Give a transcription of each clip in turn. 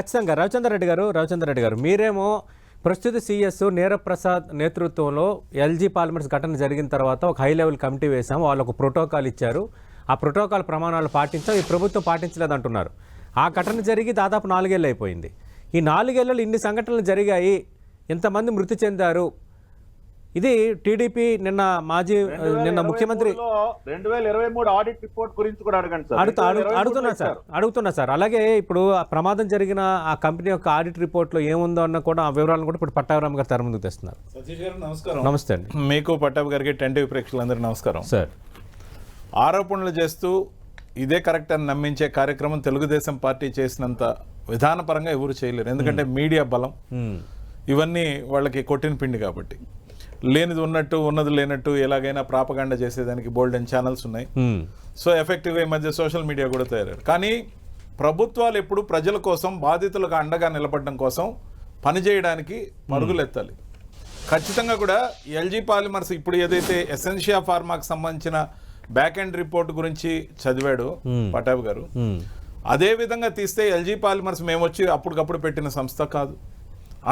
ఖచ్చితంగా. రవిచంద్ర రెడ్డి గారు రవిచంద్ర రెడ్డి గారు మీరేమో ప్రస్తుత సీఎస్ నీరప్రసాద్ నేతృత్వంలో ఎల్జీ పార్లమెంట్స్ ఘటన జరిగిన తర్వాత ఒక హై లెవెల్ కమిటీ వేశాం వాళ్ళు ఒక ప్రోటోకాల్ ఇచ్చారు. ఆ ప్రోటోకాల్ ప్రమాణాలు పాటించాం. ఈ ప్రభుత్వం పాటించలేదంటున్నారు. ఆ ఘటన జరిగి దాదాపు నాలుగేళ్ళు అయిపోయింది. ఈ నాలుగేళ్ళలో ఇన్ని సంఘటనలు జరిగాయి. ఇంతమంది మృతి చెందారు. ఇది టీడీపీ నిన్న మాజీ నిన్న ముఖ్యమంత్రి రెండు వేల ఇరవై మూడు ఆడిట్ రిపోర్ట్ గురించి కూడా అడగండి సార్. అడుగుతా అడుగు- 2023 అడుగుతున్నా సార్. అడుగుతున్నా సార్. అలాగే ఇప్పుడు ఆ ప్రమాదం జరిగిన ఆ కంపెనీ యొక్క ఆడిట్ రిపోర్ట్లో ఏముందో అన్న కూడా ఆ వివరాలను కూడా ఇప్పుడు పట్టాభిరామ్ గారు తెర ముందుకు తెస్తున్నారు. సతీష్ గారు నమస్కారం. నమస్తే అండి. మీకు పట్టాభి గారికి టెన్ టీవీ ప్రేక్షకులందరికీ నమస్కారం. సార్. ఆరోపణలు చేస్తూ ఇదే కరెక్ట్ అని నమ్మించే కార్యక్రమం తెలుగుదేశం పార్టీ చేసినంత విధానపరంగా ఎవరు చేయలేరు. ఎందుకంటే మీడియా బలం. ఇవన్నీ వాళ్ళకి కొట్టిన పిండి కాబట్టి. లేనిది ఉన్నట్టు ఉన్నది లేనట్టు ఎలాగైనా ప్రాపగాండ చేసేదానికి బోల్డెన్ ఛానల్స్ ఉన్నాయి. సో ఎఫెక్టివ్గా ఈ మధ్య సోషల్ మీడియా కూడా తయారయ్యారు. కానీ ప్రభుత్వాలు ఎప్పుడు ప్రజల కోసం బాధితులకు అండగా నిలబడడం కోసం పనిచేయడానికి పరుగులు ఎత్తాలి. ఖచ్చితంగా కూడా ఎల్జీ పాలిమర్స్ ఇప్పుడు ఏదైతే ఎసెన్షియా ఫార్మాకి సంబంధించిన బ్యాక్ ఎండ్ రిపోర్ట్ గురించి చదివాడు పటాబ్ గారు. అదే విధంగా తీస్తే ఎల్జీ పాలిమర్స్ మేము వచ్చి అప్పటికప్పుడు పెట్టిన సంస్థ కాదు.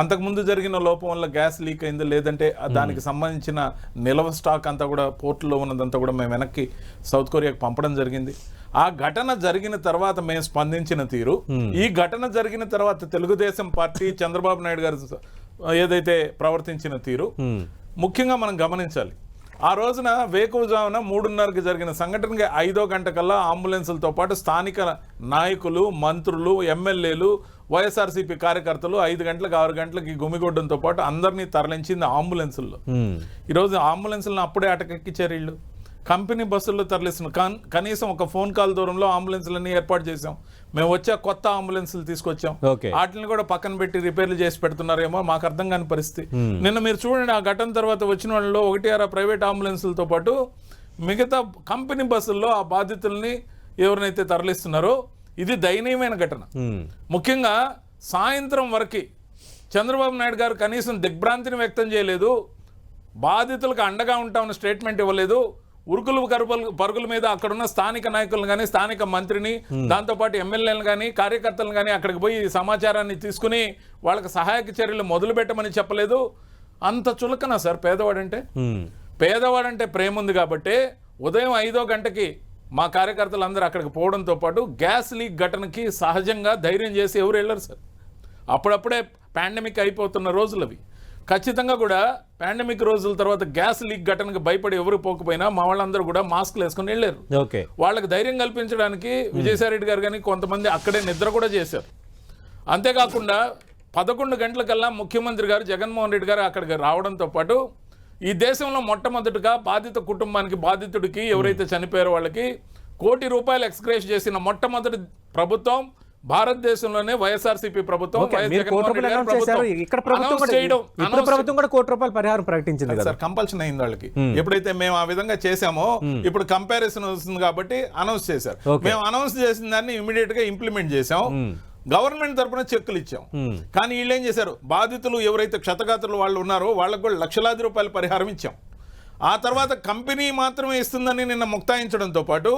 అంతకుముందు జరిగిన లోపం వల్ల గ్యాస్ లీక్ అయింది లేదంటే దానికి సంబంధించిన నిల్వ స్టాక్ అంతా కూడా పోర్టులో ఉన్నదంతా కూడా మేము వెనక్కి సౌత్ కొరియాకి పంపడం జరిగింది. ఆ ఘటన జరిగిన తర్వాత మేము స్పందించిన తీరు ఈ ఘటన జరిగిన తర్వాత తెలుగుదేశం పార్టీ చంద్రబాబు నాయుడు గారు ఏదైతే ప్రవర్తించిన తీరు ముఖ్యంగా మనం గమనించాలి. ఆ రోజున వేకువజామున మూడున్నరకి జరిగిన సంఘటనకి ఐదో గంట కల్లా అంబులెన్సులతో పాటు స్థానిక నాయకులు మంత్రులు ఎమ్మెల్యేలు వైఎస్ఆర్సీపీ కార్యకర్తలు ఐదు గంటలకు ఆరు గంటలకి గుమిగొడ్డంతో పాటు అందరినీ తరలించింది అంబులెన్సుల్లో. ఈరోజు అంబులెన్సులను అప్పుడే అటకెక్కించారు వీళ్ళు కంపెనీ బస్సుల్లో తరలిస్తున్న కన్- కనీసం ఒక ఫోన్ కాల్ దూరంలో అంబులెన్సులన్నీ ఏర్పాటు చేసాం మేము వచ్చే కొత్త అంబులెన్సులు తీసుకొచ్చాం. వాటిని కూడా పక్కన పెట్టి రిపేర్లు చేసి పెడుతున్నారేమో మాకు అర్థం కాని పరిస్థితి. నిన్న మీరు చూడండి ఆ ఘటన తర్వాత వచ్చిన వాళ్ళలో ఒకటి అర ప్రైవేట్ అంబులెన్సులతో పాటు మిగతా కంపెనీ బస్సుల్లో ఆ బాధితుల్ని ఎవరినైతే తరలిస్తున్నారో ఇది దయనీయమైన ఘటన. ముఖ్యంగా సాయంత్రం వరకు చంద్రబాబు నాయుడు గారు కనీసం దిగ్భ్రాంతిని వ్యక్తం చేయలేదు బాధితులకు అండగా ఉంటామని స్టేట్మెంట్ ఇవ్వలేదు ఉరుకులు కరుపులు పరుగుల మీద అక్కడున్న స్థానిక నాయకులను కానీ స్థానిక మంత్రిని దాంతోపాటు ఎమ్మెల్యేలను కానీ కార్యకర్తలను కానీ అక్కడికి పోయి సమాచారాన్ని తీసుకుని వాళ్ళకి సహాయక చర్యలు మొదలు పెట్టమని చెప్పలేదు. అంత చులకన సార్ పేదవాడంటే? మ్మ్. పేదవాడంటే ప్రేమ ఉంది కాబట్టి ఉదయం ఐదో గంటకి మా కార్యకర్తలు అందరూ అక్కడికి పోవడంతో పాటు గ్యాస్ లీక్ ఘటనకి సహజంగా ధైర్యం చేసి ఎవరు వెళ్ళరు సార్. అప్పుడప్పుడే పాండమిక్ అయిపోతున్న రోజులు అవి ఖచ్చితంగా కూడా పాండమిక్ రోజుల తర్వాత గ్యాస్ లీక్ ఘటనకు భయపడి ఎవరు పోకపోయినా మా వాళ్ళందరూ కూడా మాస్క్లు వేసుకుని వెళ్ళారు. ఓకే. వాళ్ళకి ధైర్యం కల్పించడానికి విజయసాయిరెడ్డి గారు కానీ కొంతమంది అక్కడే నిద్ర కూడా చేశారు. అంతేకాకుండా పదకొండు గంటలకల్లా ముఖ్యమంత్రి గారు జగన్మోహన్ రెడ్డి గారు అక్కడికి రావడంతో పాటు ఈ దేశంలో మొట్టమొదటిగా బాధిత కుటుంబానికి బాధితుడికి ఎవరైతే చనిపోయారో వాళ్ళకి కోటి రూపాయలు ఎక్స్గ్రేస్ చేసిన మొట్టమొదటి ప్రభుత్వం భారతదేశంలోనే వైఎస్ఆర్సీపీ ప్రభుత్వం ప్రభుత్వం. ఇక్కడ ప్రభుత్వం Announce కూడా కోటి రూపాయలు పరిహారం ప్రకటించింది సార్ కంపల్షన్ అయింది వాళ్ళకి. ఎప్పుడైతే మేము ఆ విధంగా చేసామో ఇప్పుడు కంపారిజన్ వస్తుంది కాబట్టి అనౌన్స్ చేశారు. మేము అనౌన్స్ చేసిన దాన్ని ఇమీడియట్గా ఇంప్లిమెంట్ చేసాం గవర్నమెంట్ తరపున చెక్కులు ఇచ్చాం. కానీ వీళ్ళు ఏం చేశారు? బాధితులు ఎవరైతే క్షతగాతులు వాళ్ళు ఉన్నారో వాళ్ళకు కూడా లక్షలాది రూపాయల పరిహారం ఇచ్చాం. ఆ తర్వాత కంపెనీ మాత్రమే ఇస్తుందని నిన్న ముక్తాయించడంతో పాటు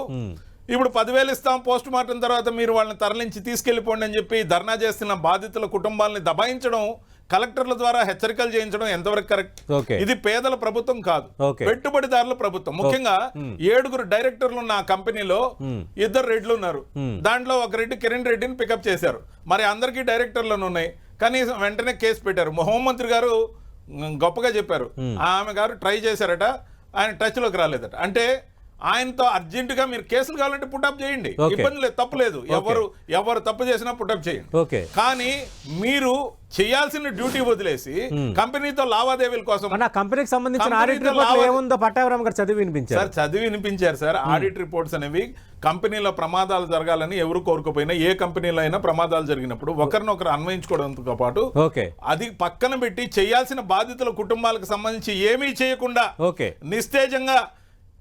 ఇప్పుడు పదివేలు ఇస్తాం పోస్ట్ మార్టం తర్వాత మీరు వాళ్ళని తరలించి తీసుకెళ్ళిపోండి అని చెప్పి ధర్నా చేస్తున్న బాధితుల కుటుంబాలని దబాయించడం కలెక్టర్ల ద్వారా హెచ్చరికలు చేయించడం ఎంతవరకు కరెక్ట్? ఇది పేదల ప్రభుత్వం కాదు. పెట్టుబడిదారుల ప్రభుత్వం. ముఖ్యంగా ఏడుగురు డైరెక్టర్లు ఉన్న ఆ కంపెనీలో ఇద్దరు రెడ్లు ఉన్నారు. దాంట్లో ఒక రెడ్డి కిరణ్ రెడ్డిని పికప్ చేశారు. మరి అందరికీ డైరెక్టర్లను ఉన్నాయి. కనీసం వెంటనే కేసు పెట్టారు. హోంమంత్రి గారు గొప్పగా చెప్పారు. ఆమె గారు ట్రై చేశారట. ఆయన టచ్లోకి రాలేదట. అంటే ఆయనతో అర్జెంట్గా మీరు కేసులు కావాలంటే పుటప్ చేయండి. ఇబ్బంది లేదు తప్పు లేదు. ఎవరు ఎవరు తప్పు చేసినా పుటప్ చేయండి. కానీ మీరు చేయాల్సిన డ్యూటీ వదిలేసి కంపెనీతో లావాదేవీల కోసం కంపెనీకి సంబంధించిన కంపెనీతో ఆడిట్ రిపోర్ట్ లావా- ఏముందో పట్టాభిరామ్ గారు చదివి వినిపించారు. సార్ చదివి వినిపించారు సార్. ఆడిట్ రిపోర్ట్స్ అనేవి కంపెనీలో ప్రమాదాలు జరగాలని ఎవరు కోరుకోపోయినా ఏ కంపెనీలో అయినా ప్రమాదాలు జరిగినప్పుడు ఒకరినొకరు అన్వయించుకోవడంతో పాటు ఓకే అది పక్కన పెట్టి చేయాల్సిన బాధితుల కుటుంబాలకు సంబంధించి ఏమీ చేయకుండా ఓకే నిస్తేజంగా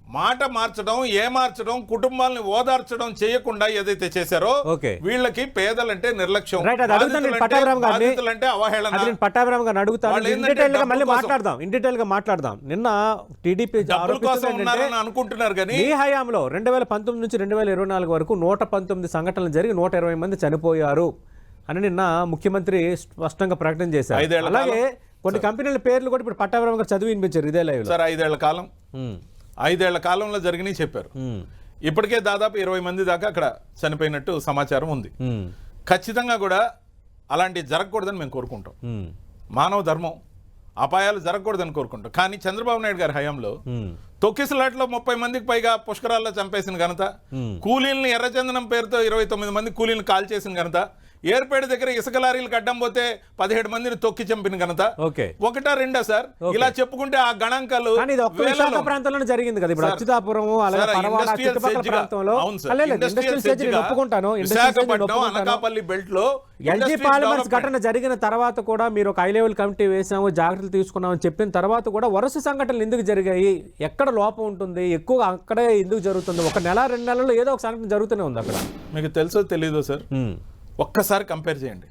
మాట మార్చడం ఏమార్చడం కుటుంబాలను ఓదార్చడం చేయకుండా ఏదైతే చేశారో. వీళ్ళకి పేదలంటే నిర్లక్ష్యం. బాధితులంటే- పట్టాభిరామ్ గారిని. బాధితులంటే అవహేళన. అది నేను పట్టాభిరామ్ గారిని అడుగుతాను. వాళ్ళు ఇన్ ఏంటంటే డీటెయిల్గా డబ్బు మళ్ళీ కోసం- మాట్లాడదాం ఇన్ డీటెయిల్గా మాట్లాడదాం. నిన్న టీడీపీ అనుకుంటున్నారు కానీ మీ హయాంలో రెండు వేల పంతొమ్మిది నుంచి రెండు వేల ఇరవై నాలుగు వరకు నూట పంతొమ్మిది సంఘటనలు జరిగి నూట ఇరవై మంది చనిపోయారు అని నిన్న ముఖ్యమంత్రి స్పష్టంగా ప్రకటన చేశారు. అలాగే కొన్ని కంపెనీల పేర్లు కూడా ఇప్పుడు పట్టాభిరామ్ గారు చదివి వినిపించారు ఇదే లైవ్ సార్ ఐదేళ్ళ కాలం. ఐదేళ్ళ కాలంలో జరిగినాయి చెప్పారు. ఇప్పటికే దాదాపు ఇరవై మంది దాకా అక్కడ చనిపోయినట్టు సమాచారం ఉంది. ఖచ్చితంగా కూడా అలాంటి జరగకూడదని మేము కోరుకుంటాం. మానవ ధర్మం అపాయాలు జరగకూడదని కోరుకుంటాం. కానీ చంద్రబాబు నాయుడు గారి హయాంలో తొక్కిసలాట్లో ముప్పై మందికి పైగా పుష్కరాల్లో చంపేసిన ఘనత కూలీలను ఎర్రచందనం పేరుతో ఇరవై తొమ్మిది మంది కూలీలను కాల్ చేసిన ఘనత ఏర్పేట దగ్గర ఇసుక లారీలకు అడ్డం పోతే పదిహేడు మందిని తొక్కి చంపిన ఘనత. ఓకే. ఒకటా రెండా సార్? ఇలా చెప్పుకుంటే ఆ గణాంకాలు ప్రాంతంలోనే జరిగింది కదా. ఇప్పుడు అచ్యుతాపురం ప్రాంతంలో విశాఖపట్నం అనకాపల్లి బెల్ట్లో ఎల్జీ పాలిమర్స్ డెవలప్మెంట్. ఘటన జరిగిన తర్వాత కూడా మీరు ఒక హై లెవెల్ కమిటీ వేసాము జాగ్రత్తలు తీసుకున్నామని చెప్పిన తర్వాత కూడా వరుస సంఘటనలు ఎందుకు జరిగాయి? ఎక్కడ లోపం ఉంటుంది? ఎక్కువ అక్కడే ఎందుకు జరుగుతుంది? ఒక నెల రెండు నెలల్లో ఏదో ఒక సంఘటన జరుగుతూనే ఉంది అక్కడ. మీకు తెలుసో తెలీదో సార్? ఒక్కసారి కంపేర్ చేయండి.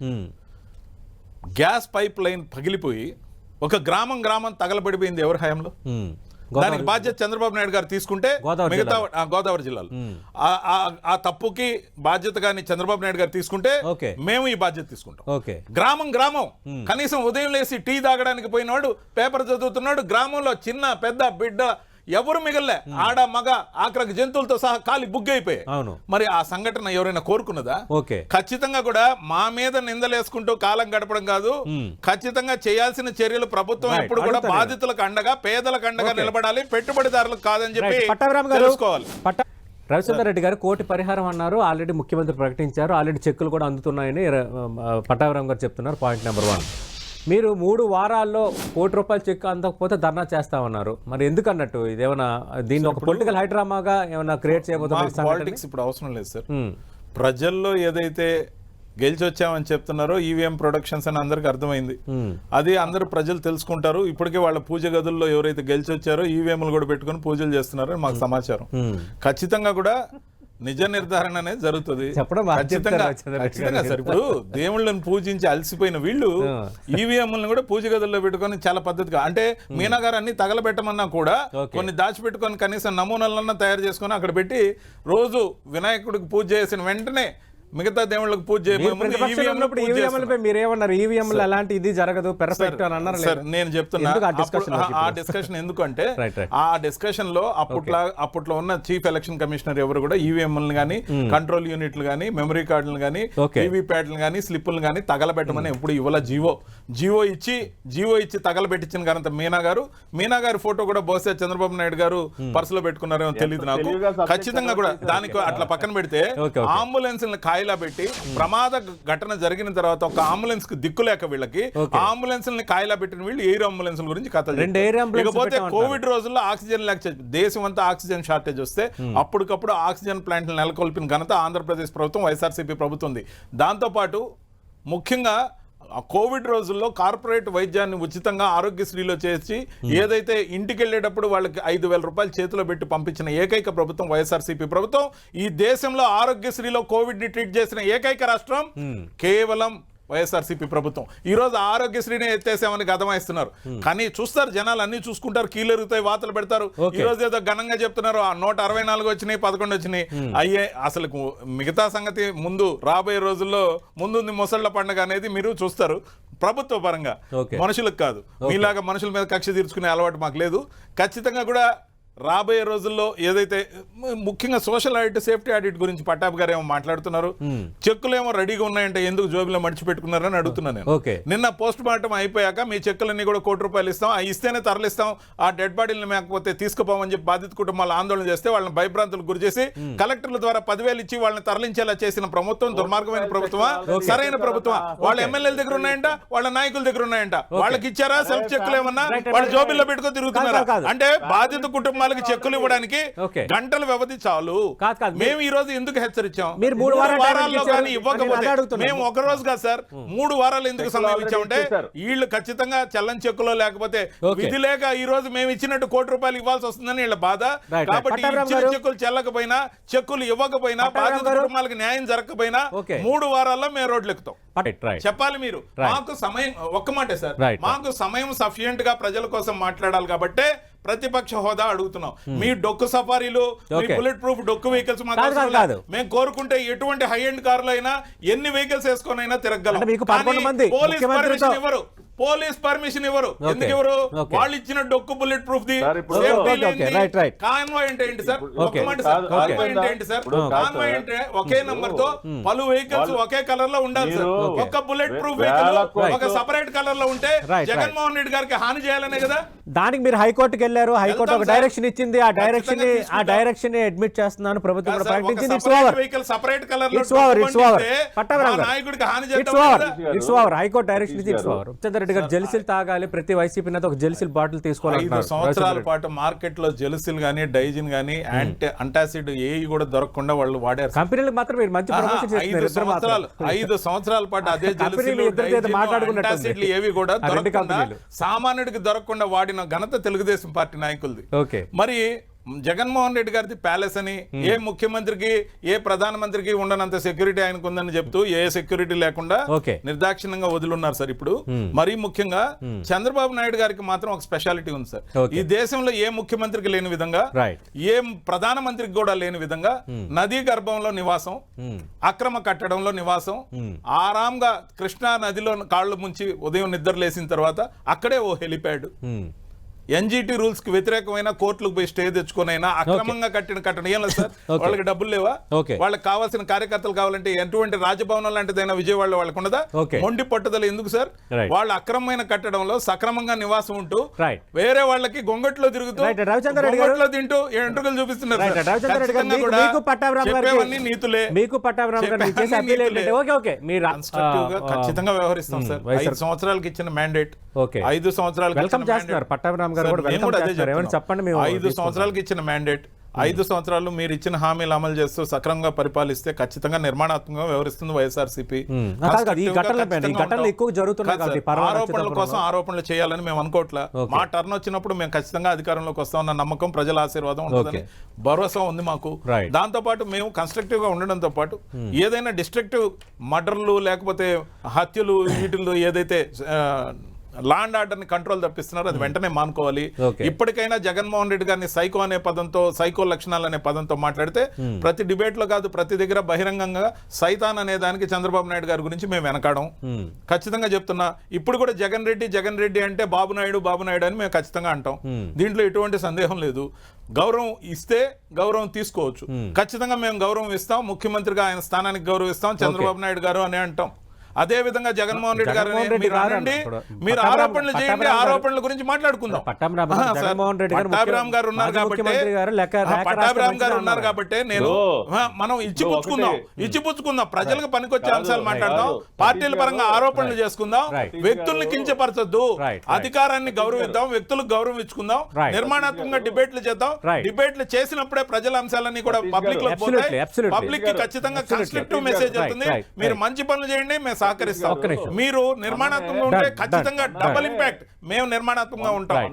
గ్యాస్ పైప్ లైన్ పగిలిపోయి ఒక గ్రామం గ్రామం తగలబడిపోయింది ఎవరి హయాంలో? దానికి బాధ్యత చంద్రబాబు నాయుడు గారు తీసుకుంటే మిగతా గోదావరి జిల్లాలో. ఆ- ఆ- ఆ తప్పుకి బాధ్యత కానీ చంద్రబాబు నాయుడు గారు తీసుకుంటే. మేము ఈ బాధ్యత తీసుకుంటాం. గ్రామం గ్రామం. కనీసం ఉదయం లేసి టీ తాగడానికి పోయినవాడు పేపర్ చదువుతున్నాడు గ్రామంలో చిన్న పెద్ద బిడ్డ ఎవరు మిగల్లే. ఆడ మగ ఆఖరికి జంతువులతో సహా కాలి బుగ్గైపోయాయి అవును. మరి ఆ సంఘటన ఎవరైనా కోరుకున్నదా? ఓకే. ఖచ్చితంగా కూడా మా మీద నిందలేసుకుంటూ కాలం గడపడం కాదు. ఖచ్చితంగా చేయాల్సిన చర్యలు ప్రభుత్వం. ఎప్పుడు కూడా. బాధితులకు అండగా పేదలకు అండగా నిలబడాలి. పెట్టుబడిదారులకు కాదని చెప్పి తెలుసుకోవాలి. రవిచంద్ర రెడ్డి గారు కోటి పరిహారం అన్నారు. ఆల్రెడీ ముఖ్యమంత్రి ప్రకటించారు. ఆల్రెడీ చెక్కులు కూడా అందుతున్నాయని పట్టాభిరామ్ గారు చెప్తున్నారు. పాయింట్ నెంబర్ వన్ మీరు మూడు వారాల్లో కోటి రూపాయల చెక్ అందకపోతే ధర్నా చేస్తామన్నారు మరి ఎందుకు అన్నట్టు ఇదేమన్నా దీన్ని ఒక పొలిటికల్ హైడ్రామాగా ఏమైనా క్రియేట్ చేయబోతున్నారు? పాలిటిక్స్ ఇప్పుడు అవసరం లేదు సార్. ప్రజల్లో ఏదైతే గెలిచి వచ్చామని చెప్తున్నారో ఈవీఎం ప్రొడక్షన్స్ అని అందరికి అర్థమైంది. అది అందరూ ప్రజలు తెలుసుకుంటారు. ఇప్పటికే వాళ్ళ పూజ గదుల్లో ఎవరైతే గెలిచి వచ్చారో ఈవీఎంలు కూడా పెట్టుకొని పూజలు చేస్తున్నారో అని మాకు సమాచారం. ఖచ్చితంగా కూడా నిజ నిర్ధారణ అనేది జరుగుతుంది. చెప్పడం ఖచ్చితంగా సార్. ఇప్పుడు దేవుళ్ళని పూజించి అలసిపోయిన వీళ్ళు ఈవీఎంలను కూడా పూజ గదుల్లో పెట్టుకొని చాలా పద్ధతిగా అంటే మీనా గారు అన్ని తగలబెట్టమన్నా కూడా. కొన్ని దాచిపెట్టుకొని కనీసం నమూనాలన్నా తయారు చేసుకొని అక్కడ పెట్టి రోజు వినాయకుడికి పూజ చేసిన వెంటనే మిగతా దేవుళ్ళకి పూజ మీరు చేయబోయే ముందు ప్రతిపక్షంలో EVM లు ఉన్నప్పుడు పూజ చేస్తున్నారు. ఈవీఎంలపై మీరేమన్నారు ఈవీఎంలు ఎలాంటి ఇది జరగదు పెర్ఫెక్ట్ అని అన్నారు సార్ నేను చెప్తున్నా. ఆ? డిస్కషన్ ఎందుకంటే. ఆ డిస్కషన్లో అప్పట్లో అప్పట్లో ఉన్న చీఫ్ ఎలక్షన్ కమిషనర్ ఎవరు కూడా ఈవీఎంలను గానీ కంట్రోల్ యూనిట్లు గానీ మెమరీ కార్డులు గానీ ప్యాడ్లు గానీ స్లిప్పులు గానీ తగలబెట్టమని ఎప్పుడు ఇవ్వాల జీవో. జీవో ఇచ్చి జీవో ఇచ్చి తగలబెట్టించిన ఘనత మీనా గారు మీనా గారి ఫోటో కూడా బహుశా చంద్రబాబు నాయుడు గారు పర్సులో పెట్టుకున్నారేమో తెలియదు నాకు. ఖచ్చితంగా కూడా దానికి అట్లా పక్కన పెడితే. అంబులెన్స్ కాయిలా పెట్టి ప్రమాద ఘటన జరిగిన తర్వాత ఒక అంబులెన్స్కి దిక్కు లేక వీళ్ళకి. అంబులెన్స్ కాయిలా పెట్టిన వీళ్ళు ఎయిర్ అంబులెన్స్ గురించి కథలు ఇకపోతే పెట్టామంటున్నారు. కోవిడ్ రోజుల్లో ఆక్సిజన్ లేక దేశం అంతా ఆక్సిజన్ షార్టేజ్ వస్తే అప్పటికప్పుడు ఆక్సిజన్ ప్లాంట్లు నెలకొల్పిన ఘనత ఆంధ్రప్రదేశ్ ప్రభుత్వం వైఎస్ఆర్సీపీ ప్రభుత్వం ఉంది దాంతోపాటు ముఖ్యంగా కోవిడ్ రోజుల్లో కార్పొరేట్ వైద్యాన్ని ఉచితంగా ఆరోగ్యశ్రీలో చేసి ఏదైతే ఇంటికి వెళ్ళేటప్పుడు వాళ్ళకి ఐదు వేల రూపాయలు చేతిలో పెట్టి పంపించిన ఏకైక ప్రభుత్వం వైఎస్ఆర్సీపీ ప్రభుత్వం ఈ దేశంలో ఆరోగ్యశ్రీలో కోవిడ్ని ట్రీట్ చేసిన ఏకైక రాష్ట్రం కేవలం వైఎస్ఆర్సీపీ ప్రభుత్వం. ఈ రోజు ఆరోగ్యశ్రీనే ఎత్తేసామని గదమాయిస్తున్నారు కానీ చూస్తారు జనాలు అన్ని చూసుకుంటారు కీలెరుగుతాయి వార్తలు పెడతారు. ఈ రోజు ఏదో ఘనంగా చెప్తున్నారు ఆ నూట అరవై నాలుగు వచ్చినాయి పదకొండు వచ్చినాయి. అయ్యే అసలు మిగతా సంగతి ముందు రాబోయే రోజుల్లో ముందుంది ముసళ్ళ పండుగ అనేది మీరు చూస్తారు. ప్రభుత్వ పరంగా. మనుషులకు కాదు. మీలాగా మనుషుల మీద కక్ష తీర్చుకునే అలవాటు మాకు లేదు. ఖచ్చితంగా కూడా రాబోయే రోజుల్లో ఏదైతే ముఖ్యంగా సోషల్ ఆడిట్ సేఫ్టీ ఆడిట్ గురించి పట్టాభి గారు ఏమో మాట్లాడుతున్నారు. చెక్కులు ఏమో రెడీగా ఉన్నాయంటే ఎందుకు జోబిలో మడిచి పెట్టుకున్నారని అడుగుతున్నాను నేను నిన్న పోస్ట్ మార్టం అయిపోయాక మీ చెక్కులన్నీ కూడా కోటి రూపాయలు ఇస్తాం. ఆ ఇస్తేనే తరలిస్తాం. ఆ డెడ్ బాడీలను మేకపోతే తీసుకుపోమని చెప్పి బాధిత కుటుంబాలు ఆందోళన చేస్తే వాళ్ళని భయభ్రాంతులకు గురి చేసి కలెక్టర్ల ద్వారా పదివేలు ఇచ్చి వాళ్ళని తరలించేలా చేసిన ప్రభుత్వం దుర్మార్గమైన ప్రభుత్వమా? సరైన ప్రభుత్వమా? వాళ్ళ ఎమ్మెల్యేల దగ్గర ఉన్నాయంట వాళ్ళ నాయకుల దగ్గర ఉన్నాయంట. వాళ్ళకి ఇచ్చారా? సెల్ఫ్ చెక్కులు ఏమన్నా? వాళ్ళ జోబిల్లో. పెట్టుకొని తిరుగుతున్నారా. అంటే బాధిత కుటుంబాలకి చెక్కులు ఇవ్వడానికి. గంటల వ్యవధి చాలు. మేము ఈ రోజు ఎందుకు హెచ్చరించాం మూడు వారాల్లో. కానీ ఇవ్వకపోతే. మేము ఒక రోజు కాదు సార్ మూడు వారాలు ఎందుకు సమయం ఇచ్చామంటే. వీళ్ళు ఖచ్చితంగా చల్లని చెక్కులో లేకపోతే. విధి లేక ఈ రోజు మేము ఇచ్చినట్టు కోటి రూపాయలు ఇవ్వాల్సి వస్తుందని వీళ్ళ బాధ. కాబట్టి ఇచ్చిన చెక్కులు చెల్లకపోయినా చెక్కులు ఇవ్వకపోయినా బాధిత కుటుంబాలకు న్యాయం జరగకపోయినా. మూడు వారాల్లో మేము రోడ్లు ఎక్కుతాం చెప్పాలి మీరు. మాకు సమయం ఒక్క మాటే సార్. మాకు సమయం సఫిషియెంట్గా ప్రజల కోసం మాట్లాడాలి కాబట్టే ప్రతిపక్ష హోదా అడుగుతున్నాం. మీ డొక్కు సఫారీలు మీ. బుల్లెట్ ప్రూఫ్ డొక్కు వెహికల్స్. మేము కోరుకుంటే ఎటువంటి హై ఎండ్ కార్లు అయినా ఎన్ని వెహికల్స్ వేసుకొని అయినా తిరగలం అంటే మీకు 11 మంది పోలీస్ పర్మిషన్ ఇవ్వరు. పోలీస్ పర్మిషన్ ఇవ్వరు. ఎందుకు ఇవ్వరు. వాళ్ళు ఇచ్చిన డొక్కు బుల్లెట్ ప్రూఫ్ ది. కాన్వాయ్ అంటే ఏంటి సార్? కాన్వాయ్. అంటే ఏంటి సార్? కాన్వాయ్. అంటే ఒకే నంబర్తో పలు వెహికల్స్ ఒకే కలర్లో ఉండాలి సార్. ఒక్క బుల్లెట్ ప్రూఫ్ వెహికల్ ఒక సెపరేట్ కలర్లో ఉంటే జగన్మోహన్ రెడ్డి గారికి హాని చేయాలనే కదా? దానికి మీరు హైకోర్టుకి వెళ్ళారు హైకోర్టు ఒక. డైరెక్షన్ ఇచ్చింది. ఆ డైరెక్షన్ని ఆ డైరెక్షన్ని అడ్మిట్ చేస్తున్నాను. ప్రభుత్వం కూడా ప్రకటించింది. It's separate over vehicle separate కలర్లో ఇట్స్ ఓవర్ ఓవర్ నాయకుడికి హాని ఇట్స్ చేద్దాం ఓవర్ కదా? It's over high court direction it's over Chandra Reddy గారు జెలిసిల్ తాగాలి. ప్రతి వైసీపీ నేత ఒక జెలిసిల్ బాటిల్ తీసుకోవాలంటున్నారు. సంవత్సరాల పాటు మార్కెట్లో జెలుసిల్ గానీ డైజిన్ గానీ యాంటీ అంటాసిడ్ ఏవి కూడా దొరకకుండా వాళ్ళు వాడారు కంపెనీలకు మాత్రం మీరు మంచి ప్రమోషన్ చేస్తున్నారు సంవత్సరాలు ఐదు సంవత్సరాల పాటు అదే జెలుసిల్ ఏవి కూడా దొరకకుండా. సామాన్యుడికి దొరకకుండా వాడిన ఘనత తెలుగుదేశం పార్టీ నాయకులది. ఓకే. మరి జగన్మోహన్ రెడ్డి గారిది ప్యాలెస్ అని ఏ ముఖ్యమంత్రికి ఏ ప్రధానమంత్రికి ఉండనంత సెక్యూరిటీ ఆయనకు ఉందని చెప్తూ ఏ సెక్యూరిటీ లేకుండా. నిర్దాక్షిణ్యంగా వదిలిన్నారు సార్ ఇప్పుడు. మరీ ముఖ్యంగా చంద్రబాబు నాయుడు గారికి మాత్రం ఒక స్పెషాలిటీ ఉంది సార్. ఈ దేశంలో ఏ ముఖ్యమంత్రికి లేని విధంగా ఏ ప్రధానమంత్రికి కూడా లేని విధంగా నదీ గర్భంలో నివాసం అక్రమ కట్టడంలో నివాసం ఆరాంగా కృష్ణా నదిలో కాళ్ళు ముంచి ఉదయం నిద్ర లేసిన తర్వాత అక్కడే ఓ హెలిప్యాడ్ ఎన్జిటి రూల్స్కి వ్యతిరేకమైన కోర్టులకు పోయి స్టే తెచ్చుకునైనా అక్రమంగా కట్టిన కట్టడం ఏం లేదు సార్. వాళ్ళకి డబ్బులు లేవా. వాళ్ళకి కావాల్సిన కార్యకర్తలు కావాలంటే ఎటువంటి రాజభవనం లాంటిదైనా విజయవాడలో వాళ్ళకు ఉండదా. మొండి పట్టుదల ఎందుకు సార్. వాళ్ళ అక్రమమైన కట్టడంలో సక్రమంగా నివాసం ఉంటూ వేరే వాళ్ళకి గొంగట్లో తిరుగుతూ గొంగట్లో తింటూ ఎంట్రుకలు చూపిస్తున్నారు నీతులే. మీకు ఖచ్చితంగా వ్యవహరిస్తాం సార్. ఐదు సంవత్సరాలకి ఇచ్చిన మ్యాండేట్ ఐదు వెల్కమ్ చేస్తున్నారు mandate. పట్టాభిరామ్ గారు. చెప్పండి మేము ఐదు సంవత్సరాలకి ఇచ్చిన మ్యాండేట్ ఐదు సంవత్సరాలు మీరు ఇచ్చిన హామీలు అమలు చేస్తూ సక్రమంగా పరిపాలిస్తే ఖచ్చితంగా నిర్మాణాత్మకంగా వ్యవహరిస్తుంది వైఎస్ఆర్సీపీ పర్వాలేదు ఆరోపణల. కోసం ఆరోపణలు చేయాలని మేము అనుకోవట్లే. మా టర్న్ వచ్చినప్పుడు మేము ఖచ్చితంగా అధికారంలోకి వస్తామన్న నమ్మకం ప్రజల ఆశీర్వాదం ఉంటుందని భరోసా ఉంది మాకు. దాంతో పాటు మేము కన్స్ట్రక్టివ్గా ఉండడంతో పాటు ఏదైనా డిస్ట్రక్టివ్ మర్డర్లు లేకపోతే హత్యలు వీటిల్లో ఏదైతే లా అండ్ ఆర్డర్ని కంట్రోల్ తప్పిస్తున్నారో అది వెంటనే మానుకోవాలి. ఇప్పటికైనా జగన్మోహన్ రెడ్డి గారిని సైకో అనే పదంతో సైకో లక్షణాలు అనే పదంతో మాట్లాడితే ప్రతి డిబేట్లో కాదు ప్రతి దగ్గర బహిరంగంగా సైతాన్ అనే దానికి చంద్రబాబు నాయుడు గారి గురించి మేము వెనకాడం. ఉమ్. ఖచ్చితంగా చెప్తున్నా ఇప్పుడు కూడా జగన్ రెడ్డి జగన్ రెడ్డి అంటే బాబు నాయుడు బాబు నాయుడు అని మేము ఖచ్చితంగా అంటాం. దీంట్లో ఎటువంటి సందేహం లేదు. గౌరవం ఇస్తే గౌరవం తీసుకోవచ్చు. ఖచ్చితంగా మేము గౌరవం ఇస్తాం ముఖ్యమంత్రిగా ఆయన స్థానానికి గౌరవిస్తాం చంద్రబాబు నాయుడు గారు అని అంటాం. అదే విధంగా జగన్మోహన్ రెడ్డి గారు మీరు అనండి మీరు ఆరోపణలు చేయండి ఆరోపణల గురించి మాట్లాడుకుందాం జగన్మోహన్ రెడ్డి గారు పట్టాభిరామ్ గారు ఉన్నారు కాబట్టి పట్టాభిరామ్ గారు ఉన్నారు. కాబట్టి నేను మనం ఇచ్చిపుచ్చుకుందాం. ఇచ్చిపుచ్చుకుందాం ప్రజలకు పనికొచ్చే అంశాలు మాట్లాడదాం. పార్టీల పరంగా ఆరోపణలు చేసుకుందాం. వ్యక్తుల్ని కించపరచొద్దు. అధికారాన్ని గౌరవిద్దాం వ్యక్తులకు గౌరవం ఇచ్చుకుందాం. నిర్మాణాత్మకంగా డిబేట్లు చేద్దాం. డిబేట్లు చేసినప్పుడే ప్రజల అంశాలన్నీ కూడా పబ్లిక్లో పోతాయి. పబ్లిక్కి ఖచ్చితంగా. కన్స్ట్రక్టివ్ మెసేజ్ right, మీరు. మంచి పనులు చేయండి మేము సహకరిస్తాం. మీరు నిర్మాణాత్మకంగా ఉంటే ఖచ్చితంగా డబల్. ఇంపాక్ట్ మేము నిర్మాణాత్మకంగా ఉంటాం.